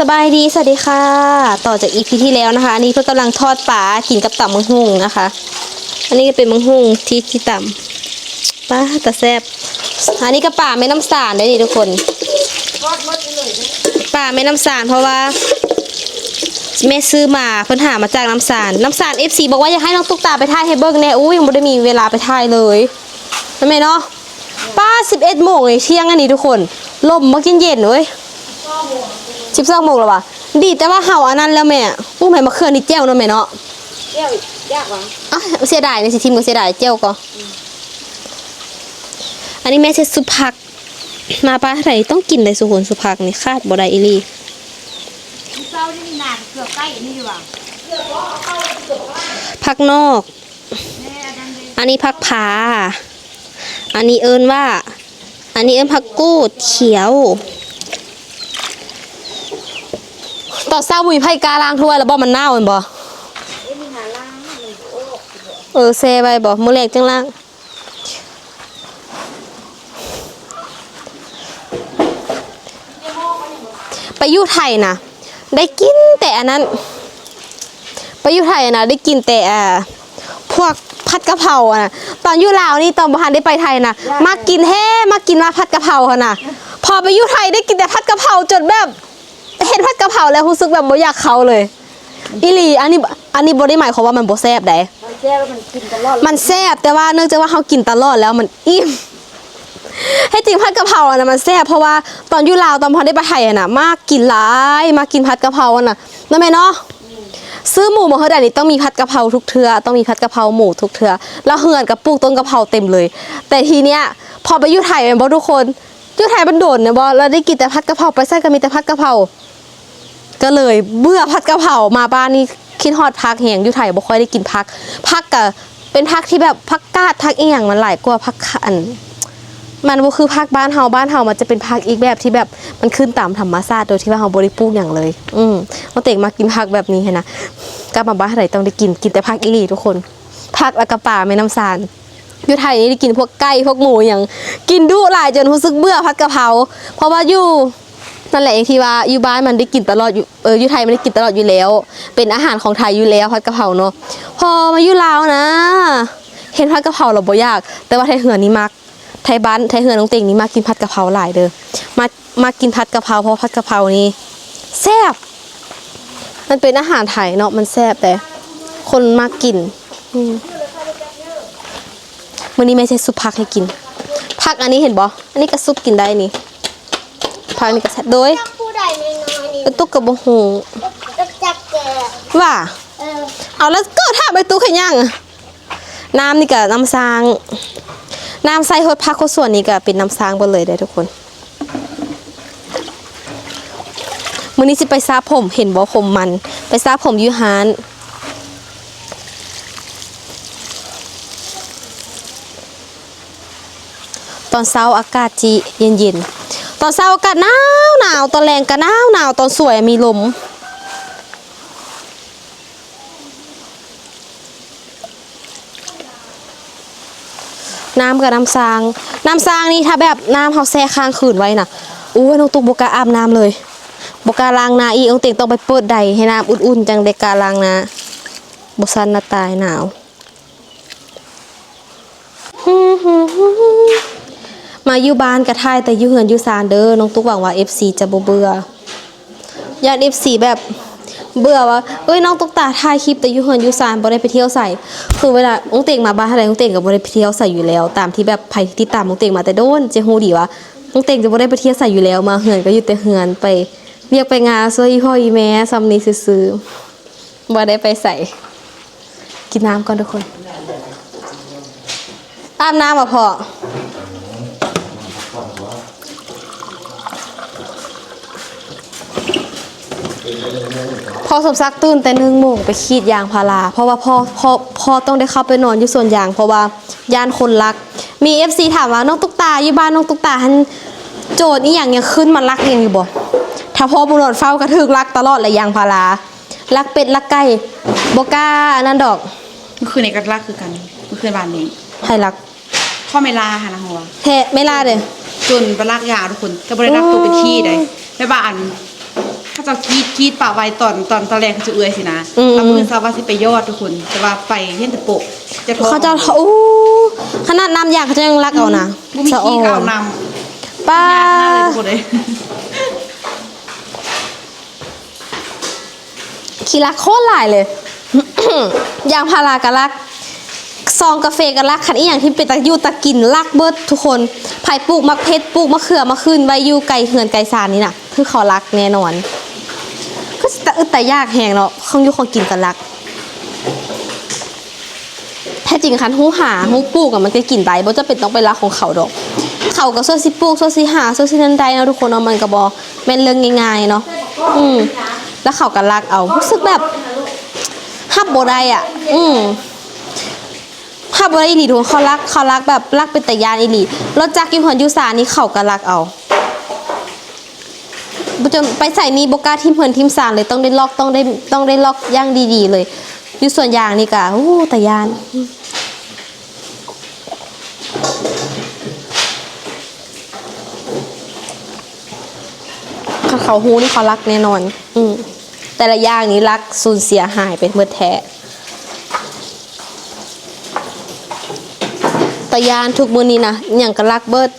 สบายดี สวัสดีค่ะ ต่อจากอีพีที่แล้วนะคะ อันนี้เพื่อกำลังทอดปลากินกับตับมังหุงนะคะ อันนี้ก็เป็นมังหุงที่ที่ต่ำปลาแต่แซบอันนี้ก็ป่าไม่น้ำสารได้นี่ทุกคนป่าไม่น้ำสารเพราะว่าแม่ซื้อมาเพิ่นหามาจากน้ำสารน้ำสาร FC บอกว่าอยากให้น้องตุ๊กตาไปถ่ายให้เบิ่งแน่อู้ยังไม่ได้มีเวลาไปถ่ายเลยใช่ไมเนาะป้า11โมงเลยเที่ยงอันนี้ทุกคนลมมากินเย็นเว้ย สิบสองโมงแล้ววะดีแต่ว่าเห่าอันนั้นแล้วแม่อู้แม่มาเคลื่อนนี่เจ้าเนาะแม่เนาะเที่ยวยากวะอะเสียดายในสิทีมก็เสียดายเจ้าก็อันนี้แม่เช็ดสุผักมาป้าไหนต้องกินเลยสุขนสุผักนี่คาดบ่ได้อีหลีเจ้าที่นี่นานเกือบใกล้นี่อยู่ว่ะผักนอกแม่อันนั้นเลยอันนี้ผักผาอันนี้เอิ้นว่า อันนี้เอิ้นผักกูดเขียว ต่อเศร้าบุยไผ่กาล้างถ้วยแล้วบ่มันเน่าแม่นบ่เน่าอันโอ้เออเซไปบอมือเล็กจังล่างไปอยู่ไทยนะได้กินแต่อันนั้นไปอยู่ไทยนะได้กินแต่อ่าพวกผัดกะเพราอะนะตอนอยู่ลาวนี่ตอนบุหันได้ไปไทยนะมากินแท้มากินมาผัดกะเพราเขานะพอไปอยู่ไทยได้กินแต่ผัดกะเพราจนแบบ เห็นผัดกะเพราแล้วรู้สึกแบบบ่อยากเขาเลยอีหลีอันนี้อันนี้บ่ได้หมายความว่ามันบ่แซ่บได้มันแจ้แล้วมันกินตลอดมันแซ่บแต่ว่าเนื่องจากว่าเขากินตลอดแล้วมันอิ่มให้จริงผัดกะเพราอะนะมันแซ่บเพราะว่าตอนอยู่ลาวตอนพอได้ไปไทยอะนะมากกินหลายมากกินผัดกะเพราอะนะนั่นไหมเนาะซื้อหมูมาเฮดอันนี้ต้องมีผัดกะเพราทุกเทือต้องมีผัดกะเพราหมูทุกเทือแล้วเฮือนกับปลูกต้นกะเพราเต็มเลย แต่ทีเนี้ยพอไปอยู่ไทยเป็นบ่ทุกคนอยู่ไทยมันโดนเนี่ยบ่แล้วได้กินแต่ผัดกะเพราไปใส่ก็มีแต่ผัดกะเพรา ก็เลยเบื่อผัดกะเพรามาบ้านนี่คิดฮอดพักแหงอยู่ไทยบ่ค่อยได้กินผักผักกะเป็นพักที่แบบพักกาดพักอีหยังมันหลายกว่าพักขันมันบ่คือพักบ้านเฮาบ้านเฮามันจะเป็นพักอีกแบบที่แบบมันขึ้นตามธรรมชาติโดยที่ว่าเฮาบ่ได้ปลูกอย่างเลย อืมมาเต็งมากินพักแบบนี้นะกลับมาบ้านไหนต้องได้กินกินแต่พักอีหลีทุกคนพักล้วก็ป่าแม่น้ำสารอยู่ไทยนี่ได้กินพวกไก่พวกหมูอย่าง กินดุหลายจนรู้สึกเบื่อผัดกะเพราเพราะว่าอยู่ นั่นแหละอย่างที่ว่าอยู่บ้านมันได้กินตลอดอยู่เอออยู่ไทยมันได้กินตลอดอยู่แล้ว เป็นอาหารของไทยอยู่แล้วผัดกะเพราเนาะพอมาอยู่ลาวนะ เห็นผัดกะเพราเราบ่ยาก แต่ว่าไทยเหือนนี่มักไทยบ้านไทยเหือน้องเต็งนี่มากินผัดกะเพราหลายเด้อมามากินผัดกะเพราเพราะผัดกะเพรานี่แซ่บมันเป็นอาหารไทยเนาะมันแซ่บแต่ คนมากกินอืมมื้อนี้แม่ใช้ซุปผักให้กินผักอันนี้เห็นบ่อันนี้ก็ซุปกินได้นี่ ผักนี่ก็แซ่บโดยผู้ใดน้อยนี่ไอ้ตุ๊กกับบ่ฮู้ก็จักแกว่า เออเอาแล้วก็ถ้าไปตู้ขยังน้ำนี่ก็น้ำซาง น้ำใส่ฮดพักโคส่วนนี่ก็เป็นน้ำซางหมดเลยได้อทุกคนมื้อนี้สิไปซาผมเห็นบ่ผมมัน ไปซาผมอยูฮานตอนเช้าอากาศจีเย็นๆ ตอนเช้าอากาศหนาวหนาวตอนแรงก็หนาวหนาวตอนสวยมีลมน้ำกับน้ำซาง น้ำซางนี่ถ้าแบบน้ำเขาแช่ค้างคืนไว้น่ะอู้ยน้องตุ๊กบก้าอาบน้ำเลยบกาล้างนาอีองเต็งต้องไปเปิดใดให้น้ำอุ่นๆจังได้กล้าล้างนาบซันน่ะตายหนาว มาอยู่บ้านกระทายแต่อยู่เหือนอยู่ซานเด้อน้องตุ๊กหวังว่า FC จะบ่เบื่อญาติ FC แบบเบื่อว่าเอ้ยน้องตุ๊กตาถ่ายคลิปแต่อยู่เหือนอยู่ซานบ่ได้ไปเที่ยวใส่คือเวลาน้องเต่งมาบ้านอะไรน้องเต่งก็บ่ได้ไปเที่ยวใส่อยู่แล้ว ตามที่แบบไผที่ตามน้องเต่งมาแต่โดนจะฮู้ดีว่าน้องเต่งจะบ่ได้ไปเที่ยวใส่อยู่แล้ว มาเหือนก็อยู่แต่เหือนไปเรียกไปงานซวยพ่ออีแม่ซำนี้ซื่อๆบ่ได้ไปใส่กินน้ำก่อนทุกคนอาบน้ำอะพ่อ พอสมศักดิ์ตื่นแต่หนึ่งโมงไปขีดยางพารา เพราะว่าพ่อพ่อพ่อต้องได้เข้าไปนอนอยู่สวนยาง เพราะว่าย่านคนรัก มี FC ถามว่าน้องตุ๊กตาอยู่บ้านน้องตุ๊กตาหันโจทย์นี่อย่างยังขึ้นมารักยังอยู่บ่ถ้าพ่อบุญรเฝ้ากระทึกรักตลอดเลยยางพารารักเป็ดรักไก่บ่กล้าอันนั่นดอกเมื่อคืนในกระลักคือกันเมื่อคืนบ้านนี้ให้รักข้อไม่ลาค่ะนะหัวแท้ไม่ลาเด้อจนไปลากยาทุกคนแต่บริรักตัวเป็นขี้เลยแม่บ้าน เขาจะคีดคีดป่าไว้ตอนตอนตอนแรกเขาจะเอื้อยสินะอืม แล้วมือซาว่าสิไปยอดทุกคนแต่ว่าไปเห็นแต่โปะจะโทรเขาจะโอ้ขนาดน้ำยางเขาจะยังรักเอานะบ่มีสะคีดอ่เอาอนนป้าำยากมากเลยทุกคนเลยขี้รักโคตรหลายเลย ยางพารากะลัก ซองกาแฟกะลักคันอีอย่างที่เป็นตะยูตะกินลักเบิดทุกคนไผ่ปลูกมักเพชรปลูกมะเขือมะคืนไว้อยู่ไก่เหือนไก่สารนี่น่ะ คือเขารักแน่นอน แต่อึดแต่ยากแหงเนาะของยู่ของกินกันรัก แท้จริงคันหูหาหูปลูกอะมันก็กินได้บ่จะเป็นต้องไปรักของเขาดอก เขาก็ส่วนสิปลูกส่วนสิหาส่วนสินันใดเนาะทุกคนเนาะมันก็บ่แม่นเรื่องง่ายๆเนาะอืมแล้วเขาก็รักเอารู้สึกแบบฮับบ่ได้อะ อืมฮับบ่ได้อีหลีทุกคนเขารักเขารักแบบรักเป็นแตะยานอีหลีรถจักรอยู่หอนอยู่สานี่เขาก็รักเอา จนไปใส่นี่บกล้าทิมเพิ่นทิมสารเลยต้องได้ล็อกต้องได้ต้องได้ล็อกย่างดีๆเลยอยู่ส่วนยางนี่ก็โอ้ตะยานถ้าเขาฮู้นี่เขารักแน่นอน อืมแต่ละอย่างนี้รักสูญเสียหายไปเมื่อแท้ตะยานทุกมือนี้นะอย่างก็รักเบิด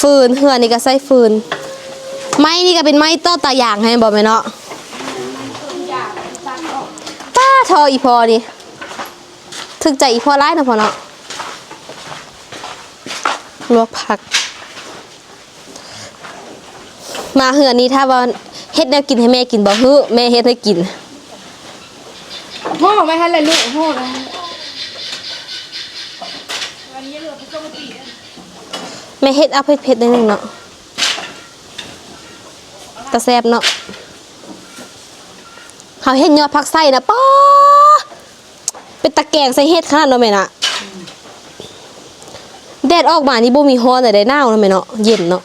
ฟืนเหือนี่ก็ใส่ฟืน ไม้นี่ก็เป็นไม้ต้อตะยางให้บอกไหมเนาะป้าทออีพอนี่ถึกใจอีพอร้ายนะพอเนาะลวกผัก มาเหือนนี้ถ้าว่าเฮ็ดแนวกินให้แม่กินบ่ฮื้อแม่เฮ็ดให้กินโห่ไม่ทันเลยลูกโห่เลย แม่เฮ็ดเอาเผ็ดๆนิดนึงเนาะตะแซบเนาะเฮาเฮ็ดยอดผักไส้นะป้าเป็นตะแกงใส่เฮ็ดขนาดเนาะแม่น่ะแดดออกมานี่บ่มีร้อนแต่ได้หนาวเนาะแม่เนาะเย็นเนาะ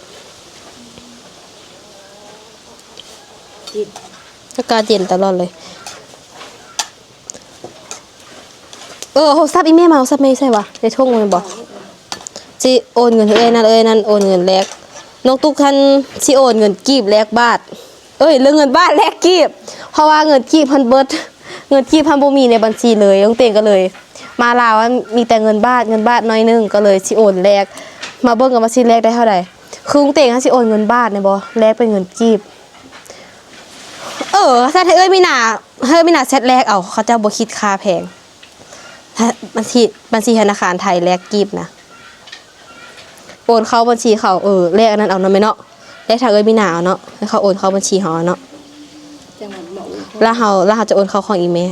อากาศเย็นตลอดเลย เออโทรศัพท์อีเมลมาโทรศัพท์ไม่ใช่วะในท่วงมันบอก สิโอนเงินเอ้ยนั่นเอ้ยนั่นโอนเงินแลกน้องตุ๊กคันสิโอนเงินกีบแลกบาท เอ้ยเรื่องเงินบาทแลกกีบ เพราะว่าเงินกีบพันเบิดเงินกีบพันบ่มีในบัญชีเลยน้องเต่งก็เลย มาลาว่ามีแต่เงินบาทเงินบาทน้อยนึงก็เลยสิโอนแลกมาเบิ่งกันว่าสิแลกได้เท่าไหร่คือน้องเต่งเขาสิโอนเงินบาทเนี่ยบ่แลกเป็นเงินกีบ เออถ้าเอ้ยไมีหนาเฮ้ยไมีหนาเซตแรกเอาเขาจะบ่คิดค่าแพงบัญชีบัญชีธนาคารไทยแลกกีบนะ โอนเข้าบัญชีเขาเออแลกอันนั้นเอาเนาะไหมเนาะแลกทางเอ้ยมีหนาเอาเนาะให้เขาโอนเข้าบัญชีเขาเอาเนาะแล้วเขาแล้วเขาจะโอนเข้าของอีเมล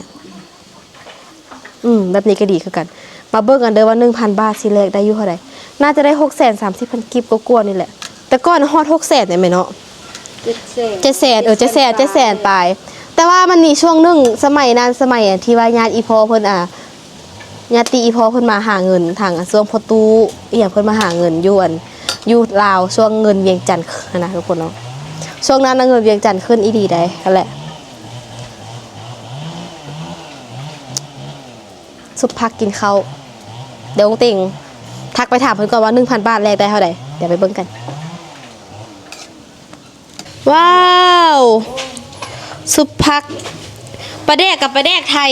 อืมแบบนี้ก็ดีคือกัน มาเบิ่งกันเด้อว่าหนึ่งพันบาทสิแลกได้อยู่เท่าไหร่น่าจะได้หกแสนสามสิบพันกิบก็กลัวาๆนี่แหละ แต่ก่อนฮอดหกแสนเนี่ยไหมเนาะเจ็ดแสนเออเจ็ดแสนเจ็ดแสนไปแต่ว่ามันมีช่วงหนึ่งสมัยนั้นสมัยอันที่ว่าญาติอีพอเพิ่นอะ ญาติอีพอเพิ่นมาหาเงินทางช่วงพอตูอีหยังเพิ่นมาหาเงินยู่อันอยู่ลาวช่วงเงินเวียงจันทร์ขึ้นนะทุกคนเนาะช่วงนั้นเงินเวียงจันทร์ขึ้นอีดีได้นั่นแหละสุดพักกินข้าวเดี๋ยวงติงทักไปถามเพิ่นก่อนว่า1,000บาทแลกได้เท่าใดเดี๋ยวไปเบิ่งกัน ว้าวซุปพัก ปลาแดกกับปลาแดกไทย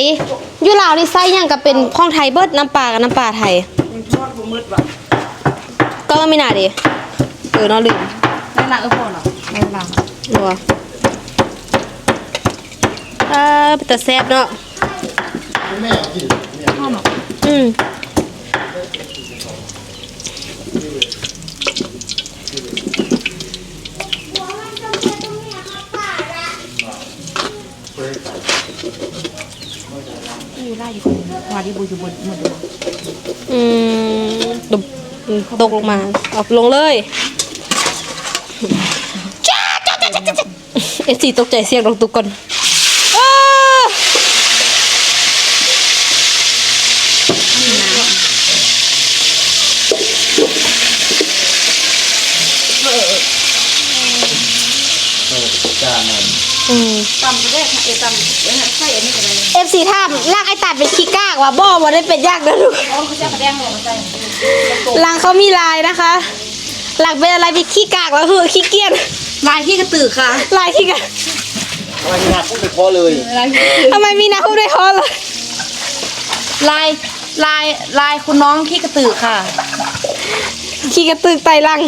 อยูลาวนี่ไส้หยังกับเป็นข้องไทยเบิดน้ำปลากับน้ำปลาไทย มันทอดบ่มืดว่ะก็ไม่น่าดิเออเนอลืมนั่นล่ะเออพอเนาะในหลังนัวเออเป็นตาแซ่บเนาะอืม อืมดุบอืมตกลงมาเอาลงเลยจ้าจ้าจ้าจ้าจ้าเอฟซีตกใจเสียงลงตุกก่อนอ้าอืมตำก็ได้ค่ะเออตำเอ้ยใส่อันนี้ก็ได้เอฟซีถามลากไอ้ ตัดเป็นขี้กากว่ะบ่บ่ได้เป็นยากนะลูกอ๋อเขาจะกระแดงลงมาใส่ลังเขามีลายนะคะ หลักเป็นอะไรมีขี้กากแล้วคือขี้เกียจลายที่กระตือค่ะ ลายขี้กากทำไมงานพูดไปพอเลยลายที่กระตือทำไมมีน้ำด้วยฮอเลยลายลายลายคุณน้องที่กระตือค่ะขี้กระตึกไตลัง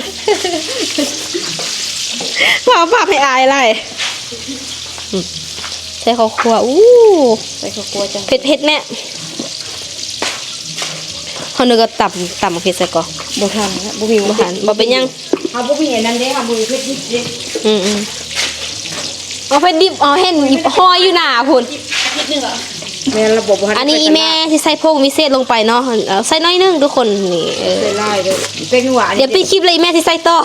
พาปากให้อายอะไรอืม ใช้ข้าวคั่วอู้ใส่ข้าวกลัวจังเผ็ดเผ็ดแน่เขานึกว่าต่ำต่ำเผ็ดใส่ก่อนบ่ทันนะบ่มีบ่หันบ่เป็นหยังเอาบ่มีอันนั้นเด้ค่ะบ่มีเพชรนิดเด้อืมอืมเอาเผ็ดดิบเอาเห็นห้อยอยู่หน้าพุ่นแม่นระบบบ่ทันอันนี้อีแม่ที่ใส่พวกวิเศษลงไปเนาะเอาใส่น้อยนึงทุกคนนี่เออใส่ลายเด้อเป็นหัวอันเดี๋นี้ยวไปดคลิปเลยอีแม่ที่ใส่ต่อ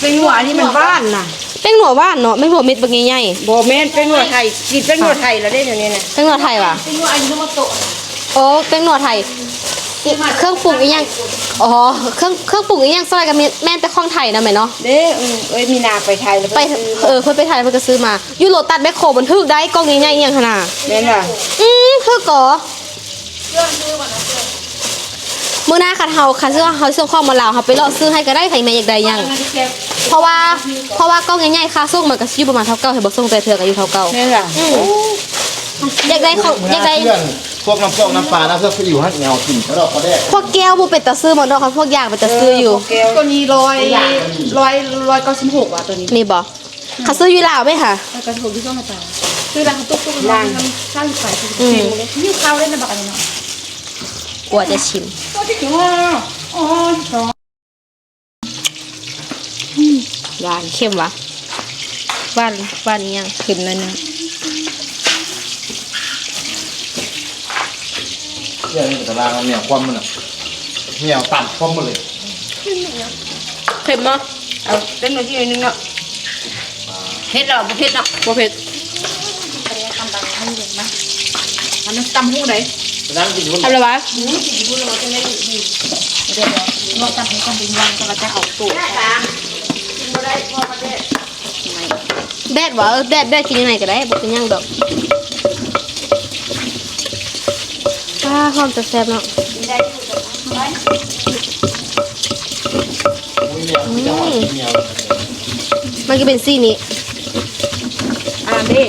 เป็นหัวอันนี้มันบ้านน่ะ แป้งหนัวบ้านเนาะแป้งหนัวเม็ดบางใหญ่บ่แม่นเป็นหัวไทยกินเป็นหัวไทยแล้วเด้เดี๋ยวนี้น่ะๆแป้งหนัวไทยว่ะเป็นว่าอายุโมโตะโอ้แป้งหนัวไทยเครื่องปรุงอีหยังอ๋อเครื่องเครื่องปรุงอีหยังซอยกับแม่นแต่ของไทยนะแม่เนาะเด้อือเอ้ยมีนาไปไทยแล้วไปเออเพิ่นไปไทยเพิ่นก็ซื้อมายูโรตัดแบคโคบันทึกได้กล้องใหญ่ๆอีหยังขนาด แม่นล่ะอืมคือก่อมื้อหน้าคันเฮาคันซื้อเฮาส่งของมาลาวเฮาไปเลาะซื้อให้ก็ได้ใครแม่อยากได้หยัง เพราะว่าเพราะว่ากล้องใหญ่ๆค่าส่งมันก็สิอยู่ประมาณเท่าเก่าให้บ่ส่งแต่เทื่อก็อยู่เท่าเก่าแม่นล่ะอืมอยากได้ของอยากได้ เพื่อนพวกน้ำฟอกน้ำปลาน้ำเสื้ออยู่หันเงากินเขาดอกเขาแดกพวกแก้วบ่เป็นตาซื้อหมดดอกครับพวกอย่างเป็นตาซื้ออยู่แก้วตัวนี้ร้อยร้อยร้อยเก้าสิบหกอะตัวนี้นี่บ่เขาซื้ออยู่ลาวไหมคะแล้วก็ถูกที่ต้องมาตายคือร้านเขาตุ๊กตุ๊กร้านมันข้าวใส่คืออืมหิ้วข้าวเล่นนะบักอะไรเนาะกลัวจะชิมตัวที่อ๋ออ๋อสอง หวานเข้มวะหวานหวานอีหยังเข็มนั่นนะเนี่ยนี่ตารางมันเนี่ยความมันอะเนี่ยต่ำความมันเลยเค็มมั้ยเอาเป็นหน่อยที่นึงเนาะเผ็ดเหรอบ่เผ็ดเนาะบ่เผ็ดอันนั้นตำหูไหนนั่งกินคนทำอะไรวะเราจำเป็นต้องเป็นวันก็เราจะออกตัว แดดวะเออแดดแดดกินยังไงก็ได้บ่เป็นหยังดอกป้าหอมจะแซ่บเนาะอุ้ยเนี่ยจังหวะกินเนี่ยมันก็เป็นซี่นี้อ่าเด้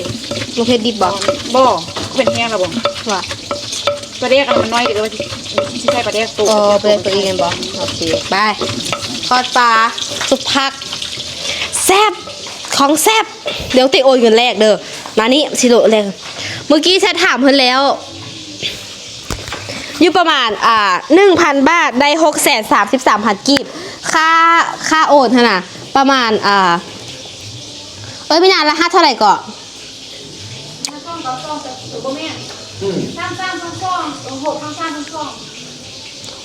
บ่เผ็ดดิบบ่บ่เป็นแห้งแล้วบ่ว่าปลาแดกอันมันน้อยเดี๋ยวว่าสิสิใส่ปลาแดกตัวอ๋อไปตัวเองกันบ่โอเคไปทอดปลาสุกผักแซ่ บของแซ่บเดี๋ยวติโอนเงินแรกเด้อมานี่สิโลแรกเมื่อกี้ฉันถามเพิ่นแล้วอยู่ประมาณอ่าหนึ่งพันบาทได้หกแสนสามสิบสามพันกีบค่าค่าโอนเท่าน่ะประมาณอ่าเอ้ยไม่นานละห้าเท่าไหร่ก่อนซ่องต่อซ่องแต่ตัวบ่แม่สร้างสร้างซ่องซ่องหกสร้างสร้างซ่อง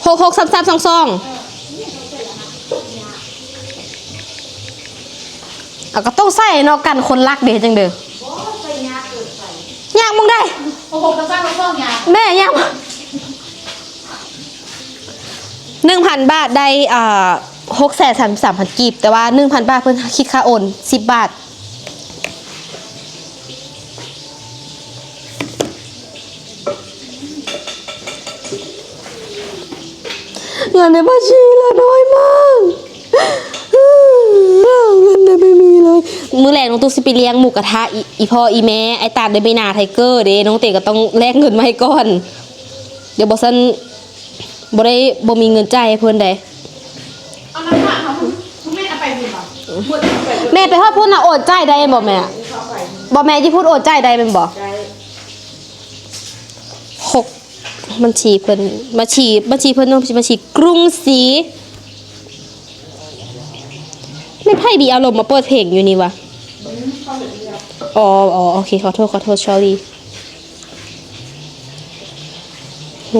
หกหกสามสามสองสอง เอาก็ต้องใส่เนาะกันคนรักเด้จังเด้อย่างมึงได้หกหกสร้างซ่องยาแม่ย่างหนึ่งพันบาทได้อ่าหกแสนสามสามพันกีบ แต่ว่าหนึ่งพันบาทเพิ่นคิดค่าโอนสิบบาทเงินในบัญชีเราน้อยมาก เงินน่ะไม่มีเลย มือแรกน้องตุ๊กสิไปเลี้ยงหมูกระทะอีอีพ่ออีแม่ไอตาได้ไม่นาไทเกอร์เด้น้องเต๋ก็ต้องแลกเงินมาให้ก่อน เดี๋ยวบอสันบ่ได้บ่มีเงินจ่ายให้เพิ่นได้เอาน้ำผ่านเขาคุณแม่เอาไปบุญป่ะหมดไปแม่ไปฮอดพูดน่ะโอนจ่ายได้บ่แม่บ่แม่ที่พูดโอนจ่ายได้แม่นบ่หกบัญชีเพิ่นบัญชีบัญชีเพิ่นเนาะบัญชีกรุงศรี ไม่ไพ่มีอารมณ์มาเปิดเพลงอยู่นี่วะอ๋ออ๋อโอเคขอโทษขอโทษ sorry โห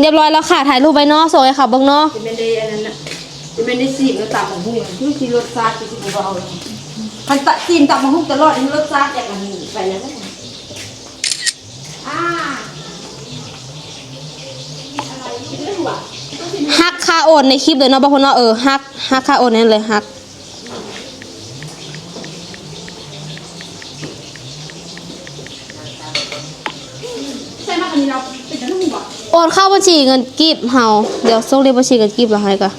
เรียบร้อยแล้วค่ะ ถ่ายรูปไว้เนาะส่งให้ค่ะเบิ่งเนาะจะเป็นได้อันนั้นน่ะจะเป็นได้ซีมแล้วตำของหูคือสิรสชาติสิบ่เบาเลยคันตะซีมตำของหูตลอดนี่รสชาติแบบอันนี้ไปแล้วนะ อ่าฮักค่าโอนในคลิปเลยเนาะบางคนเนาะเออฮักฮักค่าโอนนั่นเลยฮักอันนี้เราเป็นจังหูบ่โอนเข้าบัญชีเงินกีบเฮาเดี๋ยวส่งเลขบัญชีเงินกีบเราให้ก่อน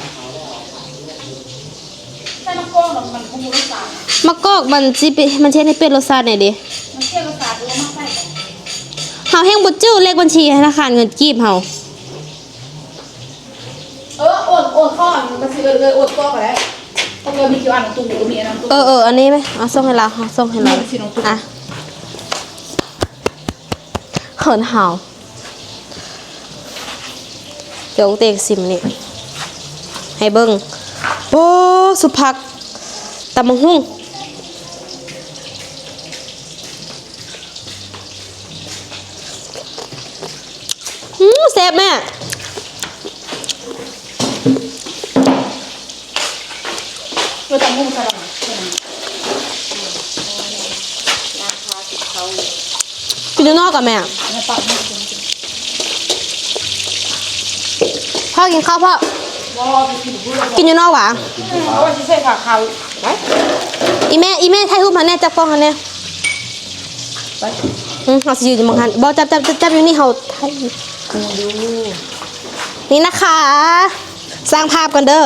ใส่มะกอกมันคงรสชาติมะกอกมันสิเป็นมันเช็ดให้เป็นรสชาติไหนอยดิาแห้งบ่จื้อเลขบัญชีธนาคารเงินกีบเฮาเออโอนโอนข้อมันสิเออเออโอนข้อก็ได้เพราะว่ามีคิวอ่านของตุ้งก็มีอันนั้นตุ้งเออเอออันนี้ไหมเอาส่งให้เราเอาส่งให้เราบัญชีน้องตุ๊กอะเขินเฮาเดี๋ยวเตกซิมนี่ให้เบิ่งโอ้สุภักตำบังหุ่งอืมแซ่บแม่เราจำมุ่งสลับกินข้างนอกกับแม่มาปักมุ่งพ่อกินข้าวพ่อวอไปกินบุ้งกินอยู่นอกหวะเอาว่าสิใส่ขาเขาไปอีแม่อีแม่ถ่ายรูปมาแน่จับกล้องมาแน่ไป อืมเอาสิอยู่มองหันบอจับจับจับจับอยู่นี่เขาถ่าย นี่นะคะ สร้างภาพกันเด้อ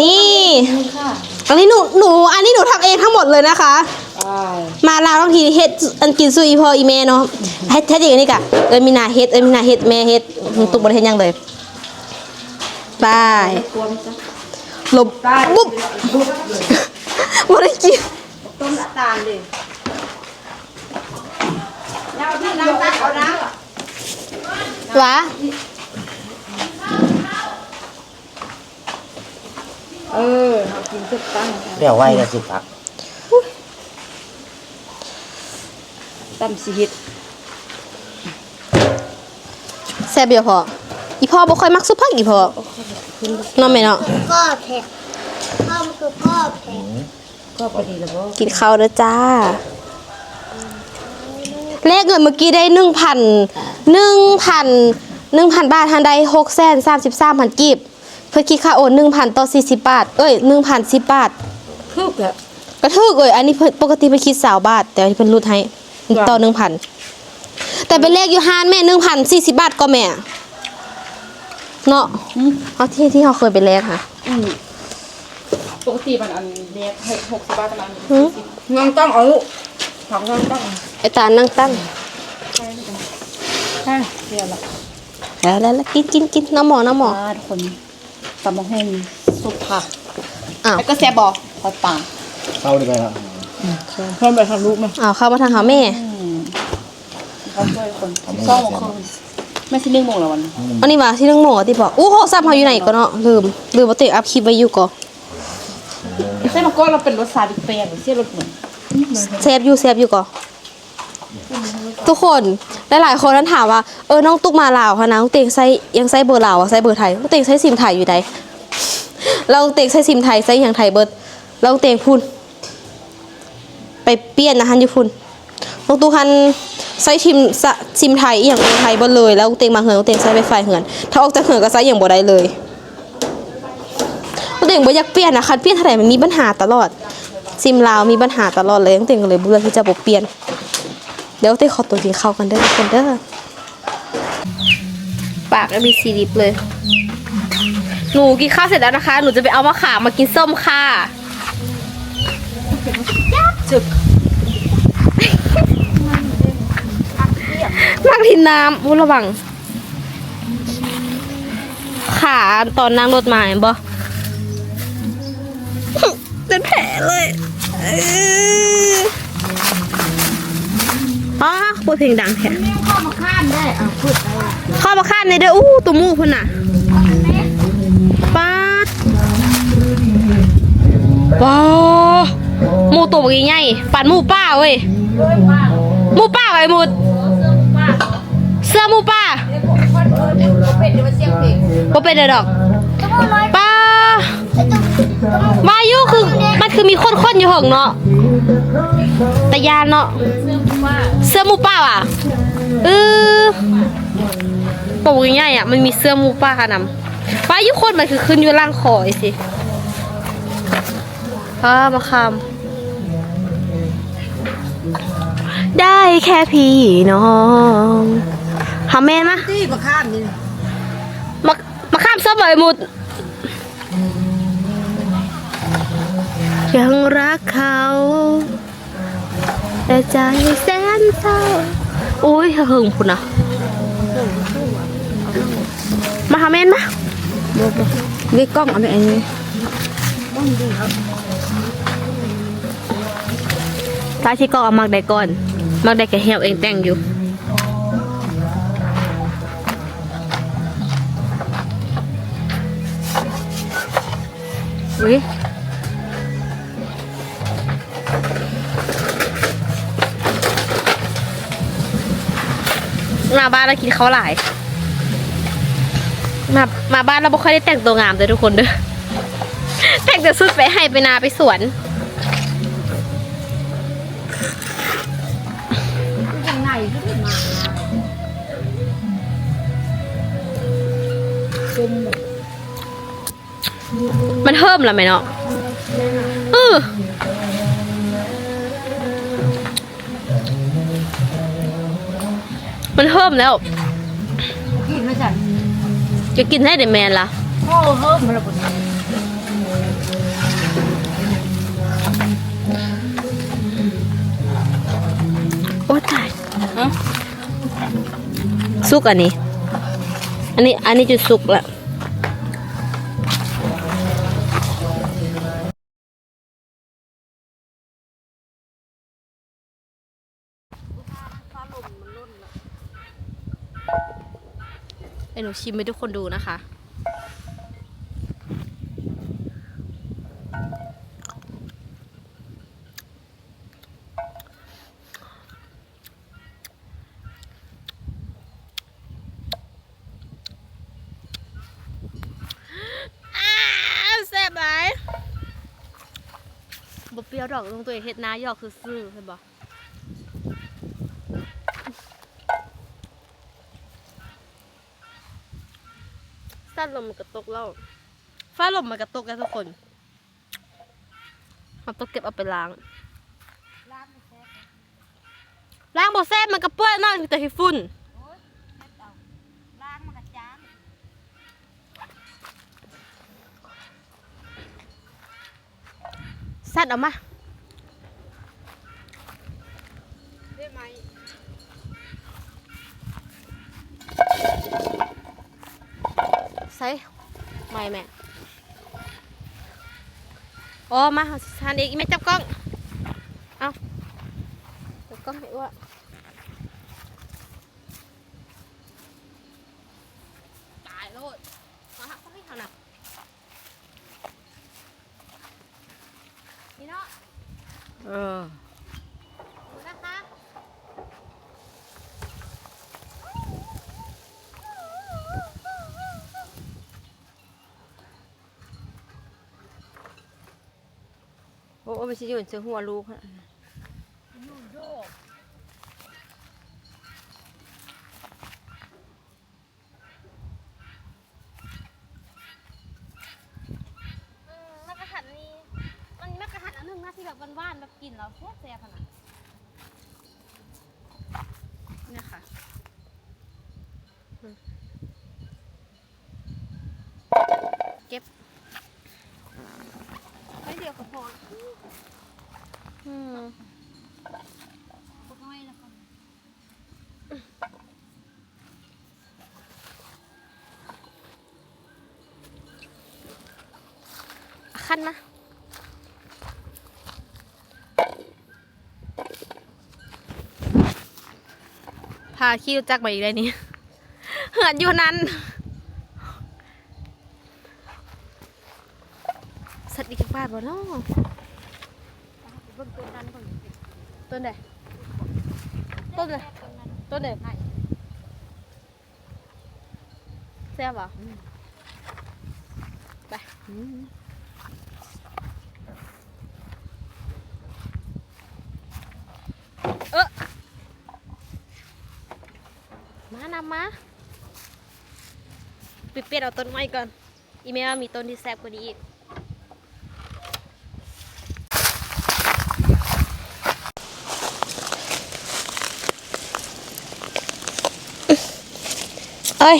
นี่อันนี้หนูหนู อันนี้หนูทำเองทั้งหมดเลยนะคะมาลาวทั้งทีเฮ็ดอันกินซุยพออีเมเนาะให้แท้จริงอันนี้กะเอ้ยมีนาเฮ็ดเอ้ยมีนาเฮ็ดแม่เฮ็ดตุกบ่ได้เฮ็ดหยังเลยบายตัวมันจะหลบบุ๊บบ่ได้กิน ต้มละตาลเลยแล้วที่น้ำตักเอาน้ำห วะ เออเอากินสุดตั้งเดี๋ยวไว้กันสิพักตำสิเฮ็ดแซ่บเดียวพอ อีพ่อบ่ค่อยมักซุปผักอีพ่อเนาะแม่เนาะพ่อแผลพ่อมันคือพ่อแผลก็พอดีแล้วบ่กินข้าวเด้อจ้า เลขเงินเมื่อกี้ได้หนึ่งพันหนึ่งพันหนึ่งพันบาททันใดหกแสนสามสิบสามพันกีบเพื่อคิดค่าโอนหนึ่งพันต่อสี่สิบบาท เอ้ยหนึ่งพันสิบบาทคึกอะกระทึกเอ้ยอันนี้เพิ่นปกติเพิ่นคิดสาวบาท แต่อันนี้เพิ่นลดให้ต่อหนึ่งพันแต่เป็นเลขอยู่ห้านแม่หนึ่งพันสี่สิบบาทก็แม่เนาะเอาที่ที่เราเคยไปแลกค่ะปกติมันอันเนี้ยให้หกสิบบาทประมาณหืมเงินต้องเอา ของเงินต้องไอ้ตานั่งตั้งใช่เดี๋ยวละแล้วแล้วแล้วกินกินกินน้ำหมอน้ำหมอ ทุกคนตำมะฮุ่งสุกผักอ้าว แล้วก็แซ่บบ่ทอดปลาเข้าดีไปครับเพิ่มไปทางลูกไหมอ้าวเข้ามาทางหาแม่เขาช่วยคนซ่องของไม่ใช่เรื่องโมงแล้ววันอันนี้ว่าที่เรื่องหมอที่บอกอู้โหซับเฮาอยู่ไหนก็เนาะลืมลืมว่าตัวเองอัพคลิปไว้อยู่ก็ใส่มะกอกเราเป็นรสชาติแปลกๆเสียรสเหมือน เซฟอยู่เซฟอยู่ก็ทุกคนหลายๆคนนั้นถามว่าเออน้องตุ๊กมาลาวค่ะนะน้องเตงใส่ยังใส่เบอร์ลาวอะใส่เบอร์ไทยน้องเตงใส่ซิมไทยอยู่ไหนเราเตงใส่ซิมไทยใส่อย่างไทยเบิร์ดเราเตงพุ่นไปเปลี่ยนนะฮันอยู่พุ่นน้องตุ๊กฮันใส่ชิมสะซิมไทยอหย่างไทยเบิร์ดเลย แล้วเตงมาเหือนน้องเตงใส่ไปไฟเหือน ถ้าออกจากเหือนก็ใส่อย่างบ่ได้เลยน้องเตงบ่อยากเปลี่ยนนะคันเปลี่ยนเท่าไหร่มันมีปัญหาตลอด ซิมลาวมีปัญหาตลอดเลยตั้งแต่ก็เลยเบื่อที่จะเปลี่ยน เดี๋ยวเต้ขอตัวกินข้าวกันเด้อทุกคนเด้อปากก็มีซีดิบเลย หนูกินข้าวเสร็จแล้วนะคะ หนูจะไปเอามะขามมากินส้มค่ะจึกนั่งทินน้ำวุ้ระวัง ขาตอนนั่งรถมาเห็นบ่ เป็นแผลเลยเอออ๋อพูดเพลงดังแท้ข้าวมะข้ามได้อะพูดได้เข้ามาข้านในเด้ออู้ตัวมูพุ่นน่ะป๊าดว้าวหมูตัวใหญ่ๆปันหมูป้าเว้ยหมูป้าไว้หมูเสื้อหมูป้าเป็นเดี๋ยวมันเสียงเพลงบ่เป็นเด้อดอกจะพูดน้อยป้าจะต้อง วายุคือมันคือมีคนๆอยู่ห่งเนาะแต่ยานเนาะเสื้อหมูป้าอะเออปกง่ายๆอะมันมีเสื้อหมูป้านำป้ายุคนมันคือขึ้นอยู่ล่างคอไอ้สิป้ามาคำได้แค่พี่น้องหาแม่นมะที่ประข้ามนี่มามาข้ามซับใบหมุด ยังรักเขา แต่ใจแสนเศร้าอุ้ยหึงพุ่นนะมาหาแม่นมะเรียกกล้องเอาไปอันนี้ท้ายที่ก็เอามักได้ก่อน มักได้แค่เหี่ยวเองแต่งอยู่อุ้ย มาบ้านแล้วกินข้าวหลาย มามาบ้านเราไม่ค่อยได้แต่งตัวงามเลยทุกคนเด้อแต่งแต่สุดไปให้ไปนาไปสวนยังไงก็ไม่มามันเพิ่มแล้วไหมเนาะเออ มันเพิ่มแล้วกินมาจากจะกินให้เดแมนละโอ้เฮ้ยมันระเบิดโอ้ตายสุกอันนี้ อันนี้อันนี้จุดสุกละ หนูชิมให้ทุกคนดูนะคะ แซ่บไหมบเปรี้ยวดอกลงตัวเองเฮ็ดน้าหยอกคือซื่อเห็นบ่ ฟ้าลมมันกระตกแล้วฟ้าลมมันกระตกแล้วทุกคนมันต้องเก็บเอาไปล้างล้างบ่แซ่บมันกระเปื้อนมากแต่ขี้ฝุ่นล้างมันกระจางสัตว์เอามา ได้ไหม ใส่ไม่แม่โอ้มาทานองอีแม่จับกล้อง เอาจับกล้องให้อ้วตายโลดมาหักเขาให้เขาหนนี่เนาะเออ ดูนะคะ โอ้ไม่ใช่ยืนเสือหัวลูกฮะ อืมมะกระหันนี่มันมะกระหันอันหนึงนะที่แบบหวานๆแบบกินแล้วแซ่บแซ่บขนาดเนี่ยค่ะอืมเก็บ ไม่เดียวกับพอ อืม พวกน้อยแล้วก็ ขั้นนะพาขี้รู้จักมาอีกเลยนี่เหินอยู่นั้นสัตว์อีกบ้านบ่เนาะเบิ่งตัวนั้นก่อนต้นไหนต้นไหนต้นไหนแซ่บเหรอไป มาปิดเปียดเอาต้นไม้ก่อน อีเมลมีต้นที่แซ่บกว่านี้อีกเอ้ย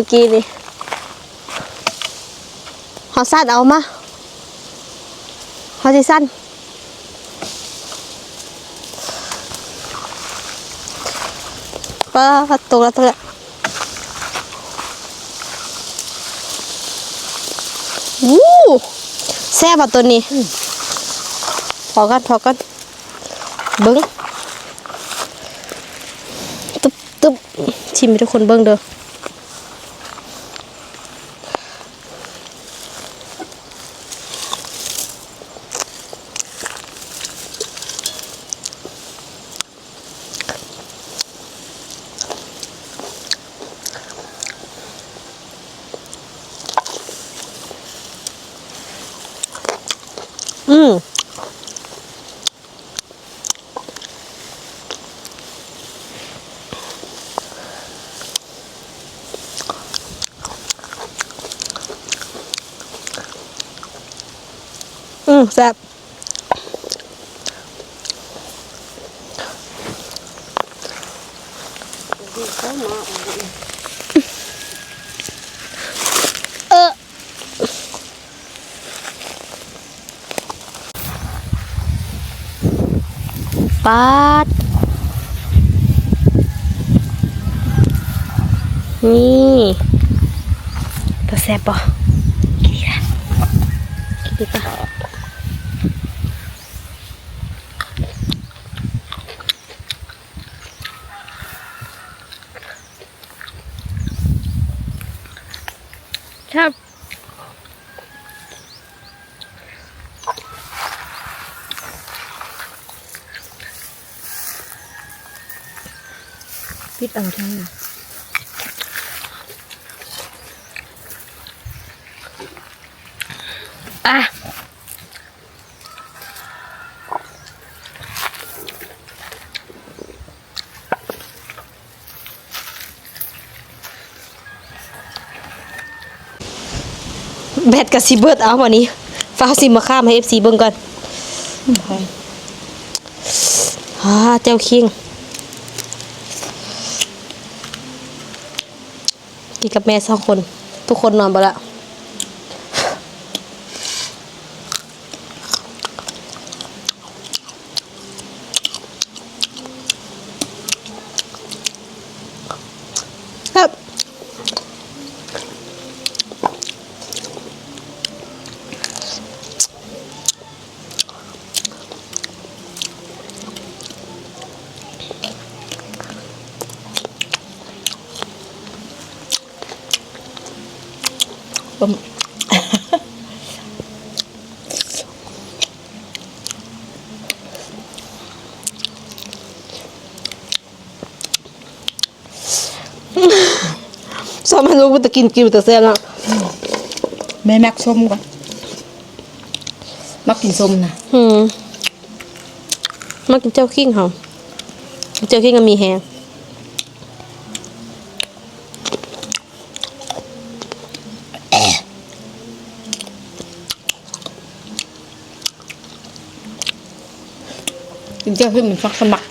มื่อกี้นี่หอสั้นเอามาหอสิสั้นป้าตกแล้วตกแล้ววู้แซ่บอะตัวนี้พอกันพอกันเบิ้งตึ๊บตึ๊บชิมให้ทุกคนเบิ่งเด้อมอื มแซ่บเออปาด นี่ตัวแซ่บปะกินดีละกินดีปะ ดเอาใช่ไหมอะแบตกับซีเบิร์ดเอาวันนี้ฟ้าวซิมมาข้ามให้เอฟซีเบิ่งก่อนฮ่าเจ้าคิง กินกับแม่สองคน ทุกคนนอนไปแล้ว สามันรู้ว่าจะกินกินแต่แซ่บแล้วแม่แม็กส้มก่อนมักกินส้มนะอืมมากินเจ้าขิงเหรอเจ้าขิงก็มีแฮงกินเจ้าขึ้นมันฟักสมัค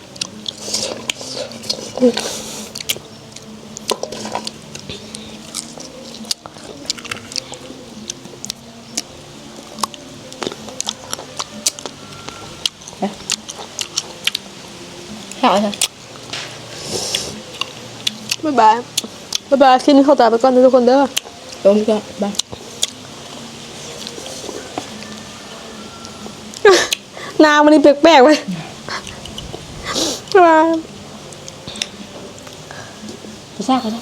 ายบายบ๊ายบายคลิปนี้เข้าตาไปก่อนนะทุกคนเด้อต้มก็บ้าหนามันนี่แปลกๆไปบ๊ายบายไปซ่าเขาได้